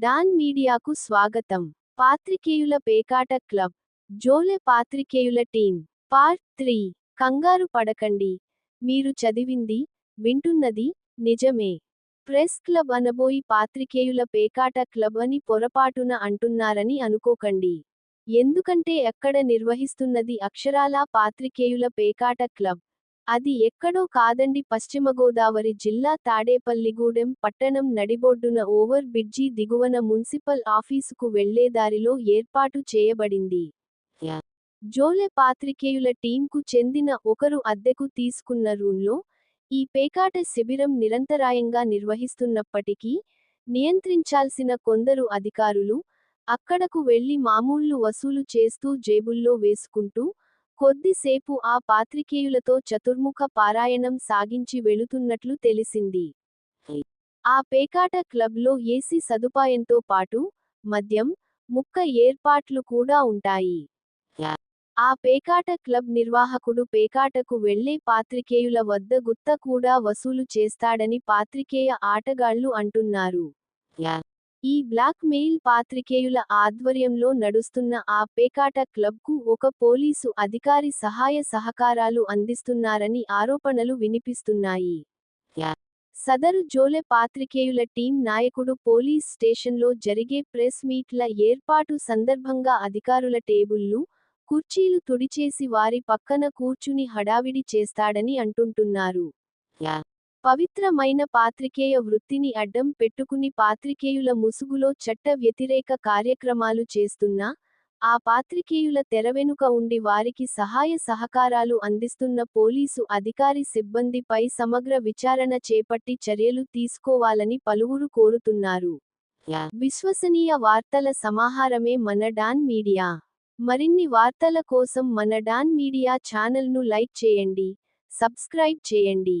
Don మీడియాకు స్వాగతం. పాత్రికేయుల పేకాట క్లబ్ జోలె పాత్రికేయుల టీం పార్ట్ త్రీ. కంగారు పడకండి. మీరు చదివింది వింటున్నది నిజమే. ప్రెస్ క్లబ్ అనబోయి పాత్రికేయుల పేకాట క్లబ్ అని పొరపాటున అంటున్నారని అనుకోకండి. ఎందుకంటే ఎక్కడ నిర్వహిస్తున్నది అక్షరాలా పాత్రికేయుల పేకాట క్లబ్. అది ఎక్కడో కాదండి పశ్చిమ గోదావరి జిల్లా తాడేపల్లిగూడెం పట్టణం నడిబొడ్డున ఓవర్ బ్రిడ్జి దిగువన మున్సిపల్ ఆఫీసుకు వెళ్ళేదారిలో ఏర్పాటు చేయబడింది. జోలె పాత్రికేయుల టీంకు చెందిన ఒకరు అద్దెకు తీసుకున్న రూంలో ఈ పేకాట శిబిరం నిరంతరాయంగా నిర్వహిస్తున్నప్పటికీ నియంత్రించాల్సిన కొందరు అధికారులు అక్కడకు వెళ్ళి మామూళ్ళు వసూలు చేస్తూ జేబుల్లో వేసుకుంటూ కొద్దిసేపు ఆ పాత్రికేయులతో చతుర్ముఖ పారాయణం సాగించి వెళుతున్నట్లు తెలిసింది. ఆ పేకాట క్లబ్లో ఏసీ సదుపాయంతో పాటు మద్యం ముక్క ఏర్పాట్లు కూడా ఉంటాయి. ఆ పేకాట క్లబ్ నిర్వాహకుడు పేకాటకు వెళ్ళే పాత్రికేయుల వద్ద గుత్త కూడా వసూలు చేస్తాడని పాత్రికేయ ఆటగాళ్ళు అంటున్నారు. ఈ బ్లాక్ మెయిల్ పాత్రికేయుల ఆధ్వర్యంలో నడుస్తున్న ఆ పేకాట క్లబ్కు ఒక పోలీసు అధికారి సహాయ సహకారాలు అందిస్తున్నారని ఆరోపణలు వినిపిస్తున్నాయి. సదరు జోలె పాత్రికేయుల టీం నాయకుడు పోలీస్ స్టేషన్లో జరిగే ప్రెస్ మీట్ల ఏర్పాటు సందర్భంగా అధికారుల టేబుళ్ళు కుర్చీలు తుడిచేసి వారి పక్కన కూర్చుని హడావిడి చేస్తాడని అంటుంటున్నారు. పవిత్రమైన పాత్రికేయ వృత్తిని అడ్డం పెట్టుకుని పాత్రికేయుల ముసుగులో చట్ట వ్యతిరేక కార్యక్రమాలు చేస్తున్నా ఆ పాత్రికేయుల తెరవెనుక ఉండి వారికి సహాయ సహకారాలు అందిస్తున్న పోలీసు అధికారి సిబ్బందిపై సమగ్ర విచారణ చేపట్టి చర్యలు తీసుకోవాలని పలువురు కోరుతున్నారు. విశ్వసనీయ వార్తల సమాహారమే మన డాన్ మీడియా. మరిన్ని వార్తల కోసం మన డాన్ మీడియా ఛానల్ను లైక్ చేయండి సబ్స్క్రైబ్ చేయండి.